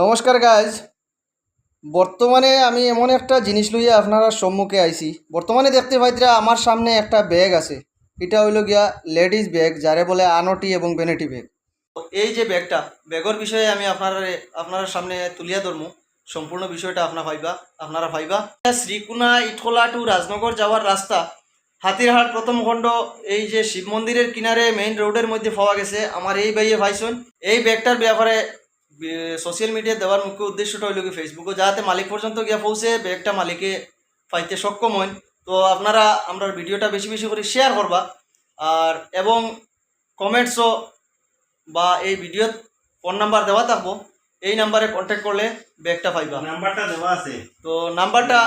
নমস্কার গাইজ বর্তমানে আমি এমন একটা জিনিস লইয়া আপনারা সম্মুখে আইছি। বর্তমানে দেখতে পাইতরা আমার সামনে একটা ব্যাগ আছে। এটা হইল গিয়া লেডিস ব্যাগ যারে বলে আনটি এবং বেনেটি ব্যাগ এই যে ব্যাগটা ব্যাগের বিষয়ে আমি আপনারা, আপনার সামনে তুলিয়া ধরমু। সম্পূর্ণ বিষয়টা আপনার ভাইবা, আপনারা ভাইবা। শ্রীকুনা ইটখোলা টু রাজনগর যাওয়ার রাস্তা। হাতিরহাট প্রথম খণ্ড, এই যে শিব মন্দিরের কিনারে মেইন রোডের মধ্যে পাওয়া গেছে। আমার এই বাইয়ে ভাইসন। এই ব্যাগটার ব্যাপারে সোশ্যাল মিডিয়া দেওয়ার মুখ্য উদ্দেশ্যটা হইল কি ফেসবুকে যাতে মালিক পর্যন্ত গিয়া পৌঁছে ব্যাগটা মালিকে পাইতে সক্ষম হন তো আপনারা আমরা ভিডিওটা বেশি বেশি করে শেয়ার করবা। আর এবং কমেন্টসও বা এই ভিডিওত ফোন নাম্বার দেওয়া থাকব। এই নাম্বারে কন্ট্যাক্ট করলে ব্যাগটা পাইবা। নাম্বারটা দেওয়া আছে। তো নাম্বারটা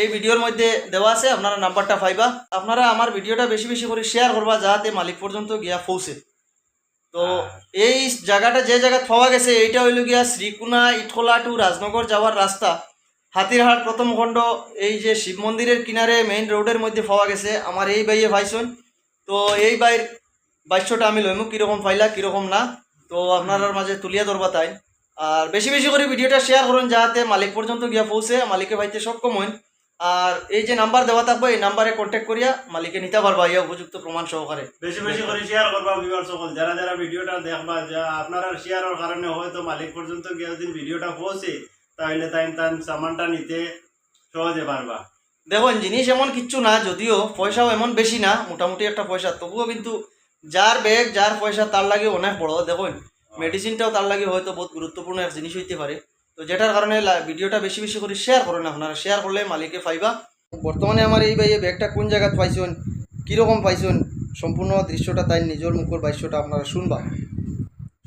এই ভিডিওর মধ্যে দেওয়া আছে আপনারা নাম্বারটা পাইবা। আপনারা আমার ভিডিওটা বেশি বেশি করে শেয়ার করবা যাতে মালিক পর্যন্ত গিয়া পৌঁছে। তো এই জায়গাটা যে জায়গা পাওয়া গেছে, এইটা হইল গিয়া শ্রীকুনা ইটখোলা টু রাজনগর যাওয়ার রাস্তা। হাতিরহাট প্রথম খণ্ড, এই যে শিব মন্দিরের কিনারে মেইন রোডের মধ্যে পাওয়া গেছে। আমার এই বাইয়ে ভাইসন। তো এই বাইর বাইশটা আমি লইমু, কীরকম ফাইলা, কীরকম না। তো আপনার মাঝে তুলিয়া ধরবা তাই। আর বেশি বেশি করে ভিডিওটা শেয়ার করুন যাতে মালিক পর্যন্ত গিয়া পৌঁছে মালিকে পাইতে সক্ষম হন আর এই যে নাম্বার দেওয়া থাকবে এই নাম্বারে কন্ট্যাক্ট করিয়া মালিকে নিতে পারবা ইয়া উপযুক্ত প্রমাণ সহকারে। বেশি বেশি করে শেয়ার করবা ভিউয়ার সকল। যারা যারা ভিডিওটা দেখবা যা আপনারা শেয়ারের কারণে হয়তো মালিক পর্যন্ত গিয়ে যদি ভিডিওটা পৌঁছে তাহলে তাই তার সামানটা নিতে সহজে পারবা। দেখুন জিনিস এমন কিচ্ছু না যদিও পয়সাও এমন বেশি না মোটামুটি একটা পয়সা। তবুও কিন্তু যার ব্যাগ যার পয়সা তার লাগে অনেক বড়। দেখুন মেডিসিনটাও তার লাগে হয়তো বহুত গুরুত্বপূর্ণ এক জিনিস হইতে পারে। তো যেটার কারণে ভিডিওটা বেশি বেশি করে শেয়ার করেন আপনারা। শেয়ার করলে মালিকে পাইবা বর্তমানে আমার এই ভাই ব্যাগটা কোন জায়গায় পাইছেন কীরকম পাইছেন সম্পূর্ণ দৃশ্যটা তাই নিজের মুখের বাক্যটা আপনারা শুনবা।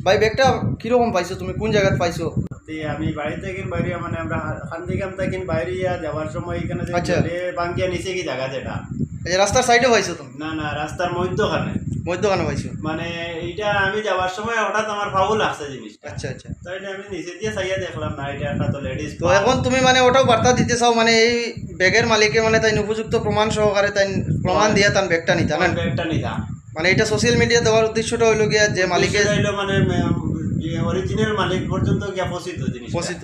ভাই ব্যাগটা কীরকম পাইছো তুমি কোন জায়গায় পাইছো? তে আমি বাড়ি থেকে বাইরে মানে আমরা খান্দিকাম থেকে বাইরে ইয়া যাওয়ার সময় এখানে আচ্ছা। বাঙ্কিয়া নিচে কি জায়গা যেটা রাস্তার সাইডে পাইছো তুমি? না না রাস্তার মধ্যখানে। মধ্যখানে পাইছো। মানে এইটা আমি যাওয়ার সময় হঠাৎ আমার ফাউল আসছে জিনিসটা। আচ্ছা আচ্ছা। তাই আমি নিচে দিয়ে চাইয়া দেখলাম না এটা একটা তো লেডিস তো এখন তুমি মানে ওটাও বার্তা দিতে চাও মানে এই ব্যাগের মালিকে মানে তাই উপযুক্ত প্রমাণ সহকারে তাই প্রমাণ দিয়ে তার ব্যাগটা নিতা না? একটা নিতাম মানে এটা সোশ্যাল মিডিয়া দেওয়ার উদ্দেশ্যটা হইল গিয়া যে মালিকে হইল মানে অরিজিনাল মালিক পর্যন্ত গিয়া পৌঁছিত জিনিস পচিত